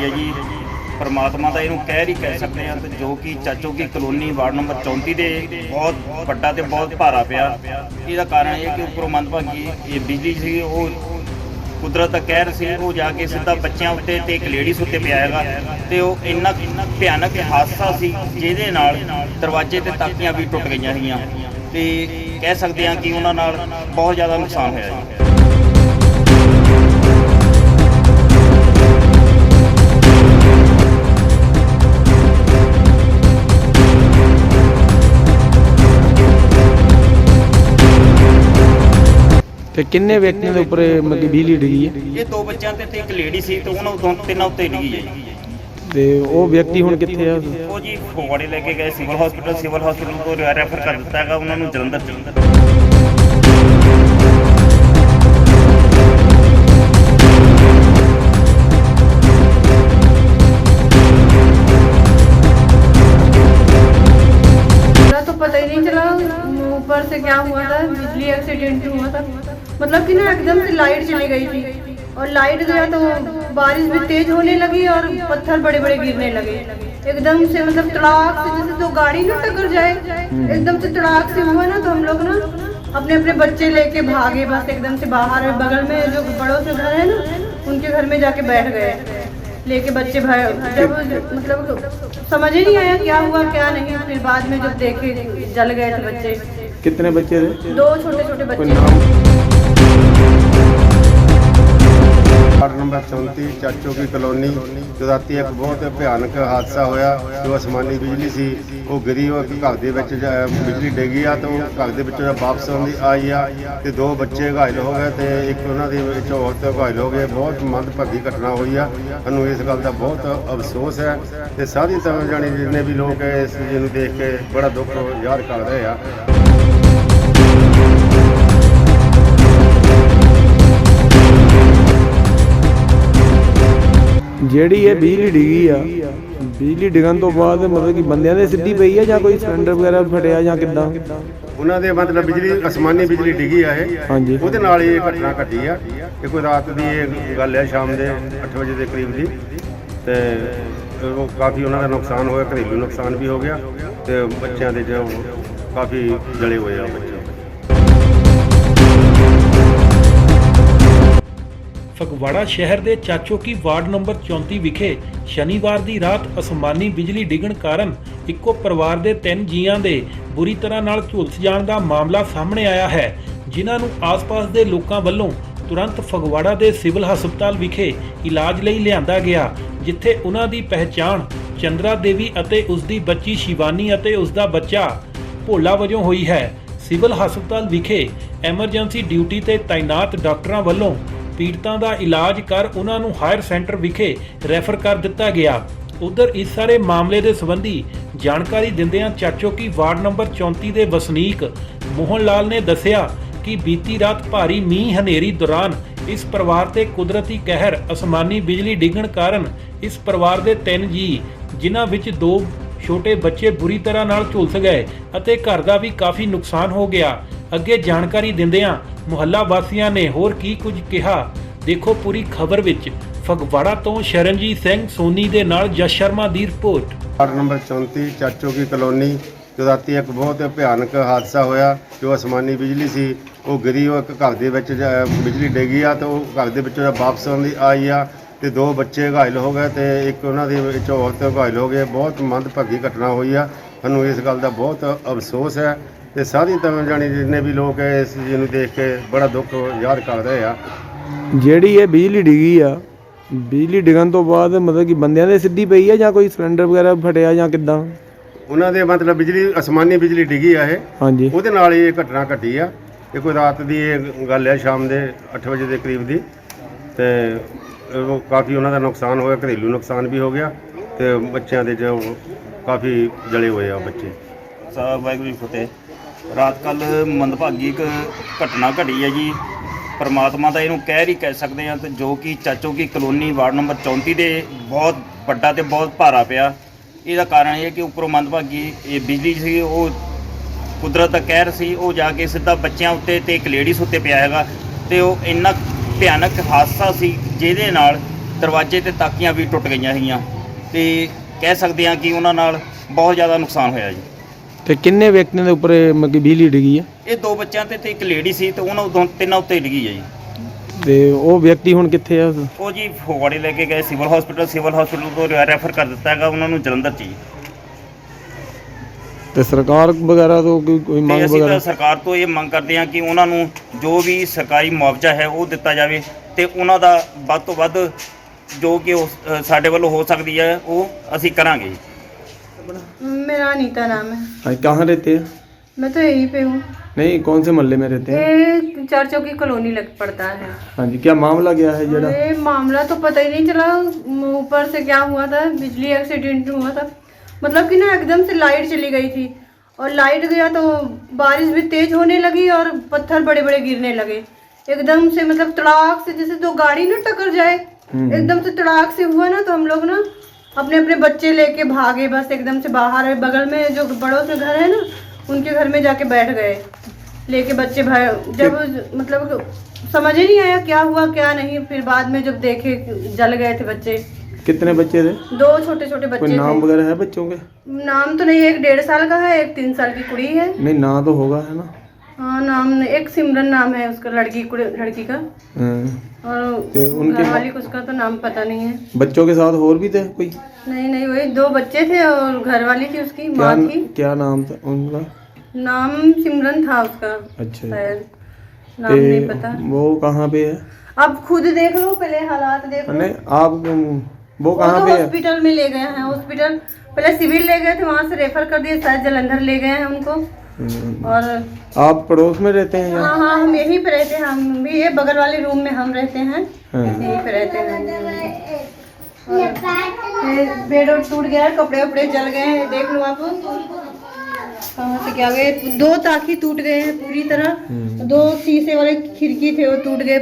ਘੜੀ ਹੈ ਜੀ। ਪਰਮਾਤਮਾ ਦਾ ਇਹਨੂੰ ਕਹਿਰ ਹੀ ਕਹਿ ਸਕਦੇ ਹਾਂ ਜੋ ਕਿ ਚਾਚੋ ਕੀ ਕਲੋਨੀ ਵਾਰਡ ਨੰਬਰ 34 ਦੇ ਬਹੁਤ ਵੱਡਾ ਤੇ ਬਹੁਤ ਭਾਰਾ ਪਿਆ। ਇਹਦਾ ਕਾਰਨ ਇਹ ਕਿ ਉੱਪਰੋਂ ਮੰਦਭਾਗੀ ਇਹ ਬਿਜਲੀ ਸੀ ਉਹ ਕੁਦਰਤ ਦਾ ਕਹਿਰ ਸੀ, ਉਹ ਜਾ ਕੇ ਸਿੱਧਾ ਬੱਚਿਆਂ ਉੱਤੇ ਤੇ ਇੱਕ ਲੇਡੀਜ਼ ਉੱਤੇ ਪਿਆ ਹੈਗਾ ਤੇ ਉਹ ਇੰਨਾ ਭਿਆਨਕ ਹਾਦਸਾ ਸੀ ਜਿਹਦੇ ਨਾਲ ਦਰਵਾਜ਼ੇ ਤੇ ਤਾਕੀਆਂ ਵੀ ਟੁੱਟ ਗਈਆਂ ਸੀਗੀਆਂ ਤੇ ਕਹਿ ਸਕਦੇ ਹਾਂ ਕਿ ਉਹਨਾਂ ਨਾਲ ਬਹੁਤ ਜ਼ਿਆਦਾ ਨੁਕਸਾਨ ਹੋਇਆ ਕਿੰਨੇ ਵਿਅਕਤੀਆਂ ਦੇ ਉੱਪਰ ਇਹ ਮਤਲਬ ਕਿ ਬਿਜਲੀ ਡਿੱਗੀ ਹੈ ਇਹ ਦੋ ਬੱਚਿਆਂ ਤੇ ਤੇ ਇੱਕ ਲੇਡੀ ਸੀ ਤੇ ਉਹਨਾਂ ਦੋ ਤਿੰਨਾਂ ਉੱਤੇ ਡਿੱਗੀ ਹੈ ਜੀ ਤੇ ਉਹ ਵਿਅਕਤੀ ਹੁਣ ਕਿੱਥੇ ਆ ਉਹ ਜੀ ਫਗਵਾੜੇ ਲੈ ਕੇ ਗਏ ਸਿਵਲ ਹਸਪੀਟਲ ਸਿਵਲ ਹਸਪੀਟਲ ਤੋਂ ਰੈਫਰ ਕਰ ਦਿੱਤਾ ਹੈਗਾ ਉਹਨਾਂ ਨੂੰ ਜਲੰਧਰ ਜਲੰਧਰ मेरा तो पता ही नहीं चला ऊपर से क्या हुआ मतलब कि ना एकदम से लाइट चली गई थी। और लाइट गया तो बारिश भी तेज होने लगी और पत्थर बड़े बड़े गिरने लगे। एकदम से मतलब तड़ाक से जैसे तो गाड़ी ना टकर जाए एकदम से तड़ाक से हुआ ना तो हम लोग ना अपने अपने बच्चे लेके भागे बस एकदम से बाहर बगल में जो बड़ों से घर है ना उनके घर में जाके बैठ गए। लेके बच्चे जब मतलब समझ ही नहीं आया क्या हुआ क्या नहीं फिर बाद में जब देखे जल गए थे बच्चे। कितने बच्चे थे? दो छोटे छोटे बच्चे ਨਾਮ ਵਾਰਡ ਨੰਬਰ 34 ਚਾਚੋ ਕੀ ਕਲੋਨੀ ਜਦਾਤੀ ਇੱਕ ਬਹੁਤ ਭਿਆਨਕ ਹਾਦਸਾ ਹੋਇਆ, ਜੋ ਅਸਮਾਨੀ ਬਿਜਲੀ ਸੀ, ਉਹ ਗਿਰੀ ਉਹ ਘਰ ਦੇ ਵਿੱਚ ਜਾ- ਬਿਜਲੀ ਡਿੱਗੀ ਆ ਤਾਂ ਉਹ ਘਰ ਦੇ ਵਿੱਚੋਂ ਵਾਪਸ ਆਉਂਦੀ ਆਈ ਆ ਤੇ ਦੋ ਬੱਚੇ ਘਾਇਲ ਹੋ ਗਏ ਤੇ ਇੱਕ ਉਹਨਾਂ ਦੇ ਵਿੱਚ ਔਰਤ ਘਾਇਲ ਹੋ ਗਏ ਬਹੁਤ ਮੰਦਭਾਗੀ ਘਟਨਾ ਹੋਈ ਆ। ਸਾਨੂੰ ਇਸ ਗੱਲ ਦਾ ਬਹੁਤ ਅਫਸੋਸ ਹੈ ਤੇ ਸਾਰੀ ਤਰ੍ਹਾਂ ਜਾਣੀ ਜਿੰਨੇ ਵੀ ਲੋਕ ਇਸ ਚੀਜ਼ ਨੂੰ ਦੇਖ ਕੇ ਬੜਾ ਦੁੱਖ ਯਾਦ ਕਰ ਰਹੇ ਆ। ਜਿਹੜੀ ਇਹ ਬਿਜਲੀ ਡਿੱਗੀ ਆ ਬਿਜਲੀ ਡਿੱਗਣ ਤੋਂ ਬਾਅਦ ਮਤਲਬ ਕਿ ਬੰਦਿਆਂ ਦੇ ਸਿੱਧੀ ਪਈ ਆ ਜਾਂ ਕੋਈ ਸਿਲੰਡਰ ਵਗੈਰਾ ਫਟਿਆ ਜਾਂ ਕਿੱਦਾਂ? ਉਹਨਾਂ ਦੇ ਮਤਲਬ ਬਿਜਲੀ ਅਸਮਾਨੀ ਬਿਜਲੀ ਡਿੱਗੀ ਆ ਇਹ। ਹਾਂਜੀ। ਉਹਦੇ ਨਾਲ ਹੀ ਇਹ ਘਟਨਾ ਘਟੀ ਆ ਇਹ ਕੋਈ ਰਾਤ ਦੀ ਇਹ ਗੱਲ ਹੈ ਸ਼ਾਮ ਦੇ 8 ਵਜੇ ਦੇ ਕਰੀਬ ਦੀ। ਤੇ ਉਹ ਕਾਫੀ ਉਹਨਾਂ ਦਾ ਨੁਕਸਾਨ ਹੋਇਆ ਘਰੇਲੂ ਨੁਕਸਾਨ ਵੀ ਹੋ ਗਿਆ ਤੇ ਬੱਚਿਆਂ ਦੇ ਜੋ ਕਾਫੀ ਜਲੇ ਹੋਏ ਆ ਬੱਚੇ। ਫਗਵਾੜਾ ਸ਼ਹਿਰ ਦੇ ਚਾਚੋਕੀ ਵਾਰਡ ਨੰਬਰ 34 ਵਿਖੇ ਸ਼ਨੀਵਾਰ ਦੀ ਰਾਤ ਅਸਮਾਨੀ ਬਿਜਲੀ ਡਿੱਗਣ ਕਾਰਨ ਇੱਕੋ ਪਰਿਵਾਰ ਦੇ ਤਿੰਨ ਜੀਆਂ ਦੇ ਬੁਰੀ ਤਰ੍ਹਾਂ ਨਾਲ ਝੁਲਸ ਜਾਣ ਦਾ ਮਾਮਲਾ ਸਾਹਮਣੇ ਆਇਆ ਹੈ, ਜਿਨ੍ਹਾਂ ਨੂੰ ਆਸ-ਪਾਸ ਦੇ ਲੋਕਾਂ ਵੱਲੋਂ ਤੁਰੰਤ ਫਗਵਾੜਾ ਦੇ ਸਿਵਲ ਹਸਪਤਾਲ ਵਿਖੇ ਇਲਾਜ ਲਈ ਲਿਆਂਦਾ ਗਿਆ, ਜਿੱਥੇ ਉਹਨਾਂ ਦੀ ਪਹਿਚਾਣ ਚੰਦਰਾ ਦੇਵੀ ਅਤੇ ਉਸ ਦੀ ਬੱਚੀ ਸ਼ਿਵਾਨੀ ਅਤੇ ਉਸ ਦਾ ਬੱਚਾ ਭੋਲਾ ਵਜੋਂ ਹੋਈ ਹੈ। ਸਿਵਲ ਹਸਪਤਾਲ ਵਿਖੇ ਐਮਰਜੈਂਸੀ ਡਿਊਟੀ ਤੇ ਤਾਇਨਾਤ ਡਾਕਟਰਾਂ ਵੱਲੋਂ ਪੀੜਤਾਂ ਦਾ ਇਲਾਜ ਕਰ ਉਹਨਾਂ ਨੂੰ ਹਾਇਰ ਸੈਂਟਰ ਵਿਖੇ ਰੈਫਰ ਕਰ ਦਿੱਤਾ ਗਿਆ। ਉਧਰ ਇਸ ਸਾਰੇ ਮਾਮਲੇ ਦੇ ਸੰਬੰਧੀ ਜਾਣਕਾਰੀ ਦਿੰਦਿਆਂ ਚਾਚੋਕੀ ਵਾਰਡ ਨੰਬਰ 34 ਦੇ ਵਸਨੀਕ ਮੋਹਨ ਲਾਲ ਨੇ ਦੱਸਿਆ ਕਿ ਬੀਤੀ ਰਾਤ ਭਾਰੀ ਮੀਂਹ ਹਨੇਰੀ ਦੌਰਾਨ ਇਸ ਪਰਿਵਾਰ ਤੇ ਕੁਦਰਤੀ ਕਹਿਰ, ਅਸਮਾਨੀ ਬਿਜਲੀ ਡਿੱਗਣ ਕਾਰਨ ਇਸ ਪਰਿਵਾਰ ਦੇ ਤਿੰਨ ਜੀ, ਜਿਨ੍ਹਾਂ ਵਿੱਚ ਦੋ ਛੋਟੇ ਬੱਚੇ ਬੁਰੀ ਤਰ੍ਹਾਂ ਨਾਲ ਝੁਲਸ ਗਏ ਅਤੇ ਘਰ ਦਾ ਵੀ ਕਾਫੀ ਨੁਕਸਾਨ ਹੋ ਗਿਆ। ਅੱਗੇ ਜਾਣਕਾਰੀ ਦਿੰਦਿਆਂ ਮੁਹੱਲਾ ਵਾਸੀਆਂ ਨੇ ਹੋਰ ਕੀ ਕੁਝ ਕਿਹਾ? ਦੇਖੋ ਪੂਰੀ ਖਬਰ ਵਿੱਚ। ਫਗਵਾੜਾ ਤੋਂ ਸ਼ਰਨਜੀਤ ਸਿੰਘ ਸੋਨੀ ਦੇ ਨਾਲ ਜਸ ਸ਼ਰਮਾ ਦੀ ਰਿਪੋਰਟ। ਵਾਰਡ ਨੰਬਰ 34 ਚਾਚੋ ਕੀ ਕਲੋਨੀ ਜਦਾਤੀ ਇੱਕ ਬਹੁਤ ਭਿਆਨਕ ਹਾਦਸਾ ਹੋਇਆ। ਜੋ ਅਸਮਾਨੀ ਬਿਜਲੀ ਸੀ, ਉਹ ਗਿਰੀ, ਉਹ ਇੱਕ ਘਰ ਦੇ ਵਿੱਚ ਜਾ- ਬਿਜਲੀ ਡਿੱਗੀ ਆ ਤੇ ਉਹ ਘਰ ਦੇ ਵਿੱਚੋਂ ਵਾਪਸ ਆਉਂਦੀ ਆਈ ਆ ਤੇ ਦੋ ਬੱਚੇ ਘਾਇਲ ਹੋ ਗਏ ਤੇ ਇੱਕ ਉਹਨਾਂ ਦੇ ਵਿੱਚ ਔਰਤ ਘਾਇਲ ਹੋ ਗਏ ਬਹੁਤ ਮੰਦਭਾਗੀ ਘਟਨਾ ਹੋਈ ਆ। ਸਾਨੂੰ ਇਸ ਗੱਲ ਦਾ ਬਹੁਤ ਅਫਸੋਸ ਹੈ ਤੇ ਸਾਰੀ ਤਰ੍ਹਾਂ ਜਾਣੀ ਜਿੰਨੇ ਵੀ ਲੋਕ ਇਸ ਚੀਜ਼ ਨੂੰ ਦੇਖ ਕੇ ਬੜਾ ਦੁੱਖ ਜ਼ਾਹਰ ਕਰ ਰਹੇ ਆ। ਜਿਹੜੀ ਇਹ ਬਿਜਲੀ ਡਿੱਗੀ ਆ ਬਿਜਲੀ ਡਿੱਗਣ ਤੋਂ ਬਾਅਦ ਮਤਲਬ ਕਿ ਬੰਦਿਆਂ ਦੇ ਸਿੱਧੀ ਪਈ ਆ ਜਾਂ ਕੋਈ ਸਿਲੰਡਰ ਵਗੈਰਾ ਫਟਿਆ ਜਾਂ ਕਿੱਦਾਂ? ਉਹਨਾਂ ਦੇ ਮਤਲਬ ਬਿਜਲੀ ਅਸਮਾਨੀ ਬਿਜਲੀ ਡਿੱਗੀ ਆ ਇਹ। ਹਾਂਜੀ। ਉਹਦੇ ਨਾਲ ਹੀ ਇਹ ਘਟਨਾ ਘਟੀ ਆ। ਇਹ ਕੋਈ ਰਾਤ ਦੀ ਇਹ ਗੱਲ ਹੈ ਸ਼ਾਮ ਦੇ 8 ਵਜੇ ਦੇ ਕਰੀਬ ਦੀ। ਤੇ ਉਹ ਕਾਫੀ ਉਹਨਾਂ ਦਾ ਨੁਕਸਾਨ ਹੋਇਆ ਘਰੇਲੂ ਨੁਕਸਾਨ ਵੀ ਹੋ ਗਿਆ ਤੇ ਬੱਚਿਆਂ ਦੇ ਜੋ ਕਾਫੀ ਜਲੇ ਹੋਏ ਆ ਬੱਚੇ। ਸਾਹਿਬ ਵਾਹਿਗੁਰੂ ਜੀ ਫਤਿਹ। ਰਾਤ ਕੱਲ ਮੰਦਭਾਗੀ ਇੱਕ ਘਟਨਾ ਘਟੀ ਹੈ ਜੀ। ਪਰਮਾਤਮਾ ਦਾ ਇਹਨੂੰ ਕਹਿਰ ਹੀ ਕਹਿ ਸਕਦੇ ਹਾਂ ਤੇ ਜੋ ਕਿ ਚਾਚੋ ਕੀ ਕਲੋਨੀ ਵਾਰਡ ਨੰਬਰ 34 ਦੇ ਬਹੁਤ ਵੱਡਾ ਤੇ ਬਹੁਤ ਭਾਰਾ ਪਿਆ। ਇਹਦਾ ਕਾਰਨ ਇਹ ਹੈ ਕਿ ਉੱਪਰੋਂ ਮੰਦਭਾਗੀ ਇਹ ਬਿਜਲੀ ਸੀ, ਉਹ ਕੁਦਰਤ ਦਾ ਕਹਿਰ ਸੀ, ਉਹ ਜਾ ਕੇ ਸਿੱਧਾ ਬੱਚਿਆਂ ਉੱਤੇ ਤੇ ਇੱਕ ਲੇਡੀਜ਼ ਉੱਤੇ ਪਿਆ ਹੈਗਾ ਤੇ ਉਹ ਇੰਨਾ ਭਿਆਨਕ ਹਾਦਸਾ ਸੀ ਜਿਹਦੇ ਨਾਲ ਦਰਵਾਜ਼ੇ ਤੇ ਤਾਕੀਆਂ ਵੀ ਟੁੱਟ ਗਈਆਂ ਸੀਗੀਆਂ ਤੇ ਕਹਿ ਸਕਦੇ ਹਾਂ ਕਿ ਉਹਨਾਂ ਨਾਲ ਬਹੁਤ ਜ਼ਿਆਦਾ ਨੁਕਸਾਨ ਹੋਇਆ ਜੀ। ਤੇ ਕਿੰਨੇ ਵਿਅਕਤੀਆਂ ਦੇ ਉੱਪਰ ਇਹ ਮਤਲਬ ਕਿ ਬਿਜਲੀ ਡਿੱਗੀ ਆ? ਇਹ ਦੋ ਬੱਚਿਆਂ ਤੇ ਤੇ ਇੱਕ ਲੇਡੀ ਸੀ ਤੇ ਉਹਨਾਂ ਦੋ ਤਿੰਨਾਂ ਉੱਤੇ ਡਿੱਗੀ ਹੈ ਜੀ। ਤੇ ਉਹ ਵਿਅਕਤੀ ਹੁਣ ਕਿੱਥੇ ਆ? ਉਹ ਜੀ ਫਗਵਾੜੇ ਲੈ ਕੇ ਗਏ ਸਿਵਲ ਹਸਪੀਟਲ ਸਿਵਲ ਹਸਪੀਟਲ ਤੋਂ ਰੈਫਰ ਕਰ ਦਿੱਤਾ ਹੈਗਾ ਉਹਨਾਂ ਨੂੰ ਜਲੰਧਰ ਚ ਜੀ। ਤੇ ਸਰਕਾਰ ਵਗੈਰਾ ਤੋਂ ਕੋਈ ਕੋਈ ਤੇ ਮੰਗ ਅਸੀਂ ਵਗੈਰਾ? ਤਾਂ ਸਰਕਾਰ ਤੋਂ ਇਹ ਮੰਗ ਕਰਦੇ ਹਾਂ ਕਿ ਉਹਨਾਂ ਨੂੰ ਜੋ ਵੀ ਸਰਕਾਰੀ ਮੁਆਵਜ਼ਾ ਹੈ ਉਹ ਦਿੱਤਾ ਜਾਵੇ ਤੇ ਉਹਨਾਂ ਦਾ ਵੱਧ ਤੋਂ ਵੱਧ ਜੋ ਕਿ ਉਸ- ਅ, ਸਾਡੇ ਵੱਲੋਂ ਹੋ ਸਕਦੀ ਹੈ ਉਹ ਅਸੀਂ ਕਰਾਂਗੇ ਜੀ। मेरा अनीता नाम है। हाँ, कहाँ रहते हैं? मैं तो यहीं पे हूँ। नहीं कौन से मोहल्ले में रहते हैं? चर्चों की कॉलोनी लग पड़ता है। हाँ जी क्या मामला क्या है जरा? ये मामला तो पता ही नहीं चला। ऊपर से क्या हुआ था? बिजली एक्सीडेंट हुआ था। मतलब कि ना एकदम से लाइट चली गई थी। और लाइट गया तो बारिश भी तेज होने लगी और पत्थर बड़े बड़े गिरने लगे। एकदम से मतलब तड़ाक से जैसे दो गाड़ी ना टकर जाए। एकदम से तड़ाक से हुआ ना तो हम लोग ना अपने अपने बच्चे लेके भागे बस एकदम से बाहर बगल में जो पड़ोस में घर है ना उनके घर में जाके बैठ गए। लेके बच्चे भाई जब मतलब समझ ही नहीं आया क्या हुआ क्या नहीं। फिर बाद में जब देखे जल गए थे बच्चे। कितने बच्चे थे? दो छोटे छोटे कोई बच्चे नाम वगैरह है बच्चों के? नाम तो नहीं एक डेढ़ साल का है एक तीन साल की कुड़ी है। नहीं ना तो होगा है ना? हाँ नाम एक सिमरन नाम है उसका लड़की लड़की का। हाँ। और उनके घर वाली उसका तो नाम पता नहीं है। बच्चों के साथ और भी थे कोई? नहीं नहीं वही दो बच्चे थे और घर वाली थी उसकी माँ थी। क्या नाम था उनका? नाम सिमरन था उसका अच्छा। शायद। नाम नहीं पता। वो कहाँ पे है? अब खुद देख लो पहले हालात देख लो। आप वो कहाँ तो पे हॉस्पिटल में ले गए हैं हॉस्पिटल। पहले सिविल ले गए थे वहाँ से रेफर कर दिए शायद जलंधर ले गए हैं उनको। और आप पड़ोस में रहते हैं हाँ हाँ हम यहीं पे रहते हैं हम भी ये बगल वाले रूम में हम रहते हैं। हाँ। यहीं पे रहते हैं। बेड और टूट गया कपड़े वपड़े जल गए हैं देख लो आप। कहाँ से क्या गए? दो ताकि टूट गए हैं पूरी तरह। दो शीशे वाले खिड़की थे वो टूट गए।